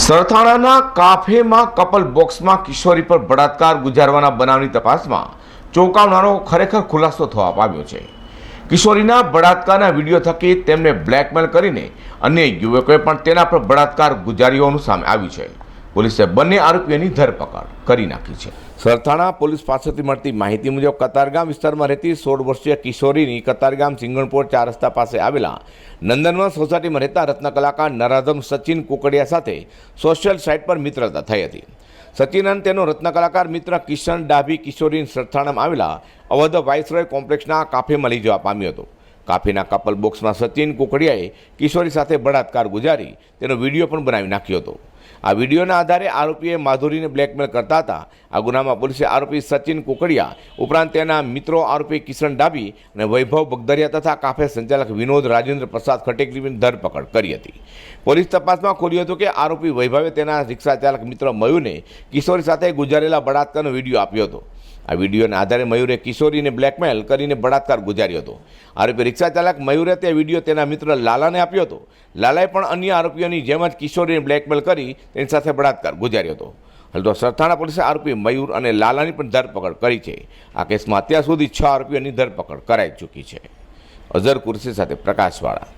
સરથાણાના કાફેમાં couple બોક્સમાં કિશોરી પર બળાત્કાર ગુજારવાના બનાવની તપાસમાં ચોંકાવનારો ખરેખર ખુલાસો થવા પામ્યો છે. કિશોરીના બળાત્કારના વીડિયો થકી તેમને બ્લેકમેલ કરીને અન્ય યુવકોએ પણ તેના પર બળાત્કાર ગુજાર્યોનું સામે આવ્યું છે. પોલીસે બંને આરોપીઓની ધરપકડ કરી નાખી છે. સરથાણા પોલીસ પાસેથી મળતી માહિતી મુજબ કતારગામ વિસ્તારમાં રહેતી સોળ વર્ષીય કિશોરીની કતારગામ સિંગણપોર ચાર રસ્તા પાસે આવેલા નંદનવન સોસાયટીમાં રહેતા રત્ન કલાકાર નરાધમ સચિન કુકડિયા સાથે સોશિયલ સાઇટ પર મિત્રતા થઈ હતી. સચિન અને તેનો રત્ન કલાકાર મિત્ર કિશન ડાભી કિશોરી સરથાણામાં આવેલા અવધ વાઇસરોય કોમ્પ્લેક્સના કાફેમાં લઈ જવા પામ્યો હતો. કાફેના કપલ બોક્સમાં સચિન કુકડિયાએ કિશોરી સાથે બળાત્કાર ગુજારી, તેનો વીડિયો પણ બનાવી નાખ્યો હતો. આ વિડીયોના આધારે આરોપીએ માધુરીને બ્લેકમેલ કરતા હતા. આ ગુનામાં પોલીસે આરોપી સચિન કુકડિયા ઉપરાંત તેના મિત્રો આરોપી કિશન ડાબી અને વૈભવ બગદરિયા તથા કાફે સંચાલક વિનોદ રાજેન્દ્ર પ્રસાદ ખટેકરીની ધરપકડ કરી હતી. પોલીસ તપાસમાં ખોલ્યું હતું કે આરોપી વૈભવે તેના રિક્ષા ચાલક મિત્ર મયુને કિશોરી સાથે ગુજારેલા બળાત્કારનો વીડિયો આપ્યો હતો. આ વિડીયોના આધારે મયુરે કિશોરીને બ્લેકમેલ કરીને બળાત્કાર ગુજાર્યો હતો. આરોપી રિક્ષા ચાલક મયુરે તે વીડિયો તેના મિત્ર લાલાને આપ્યો હતો. લાલાએ પણ અન્ય આરોપીઓની જેમ જ કિશોરીને બ્લેકમેલ કરી તેની સાથે બળાત્કાર ગુજાર્યો હતો. હાલ તો સરથાણા પોલીસે આરોપી મયુર અને લાલાની પણ ધરપકડ કરી છે. આ કેસમાં અત્યાર સુધી છ આરોપીઓની ધરપકડ કરાઈ ચૂકી છે. અઝર કુરશી સાથે પ્રકાશવાળા.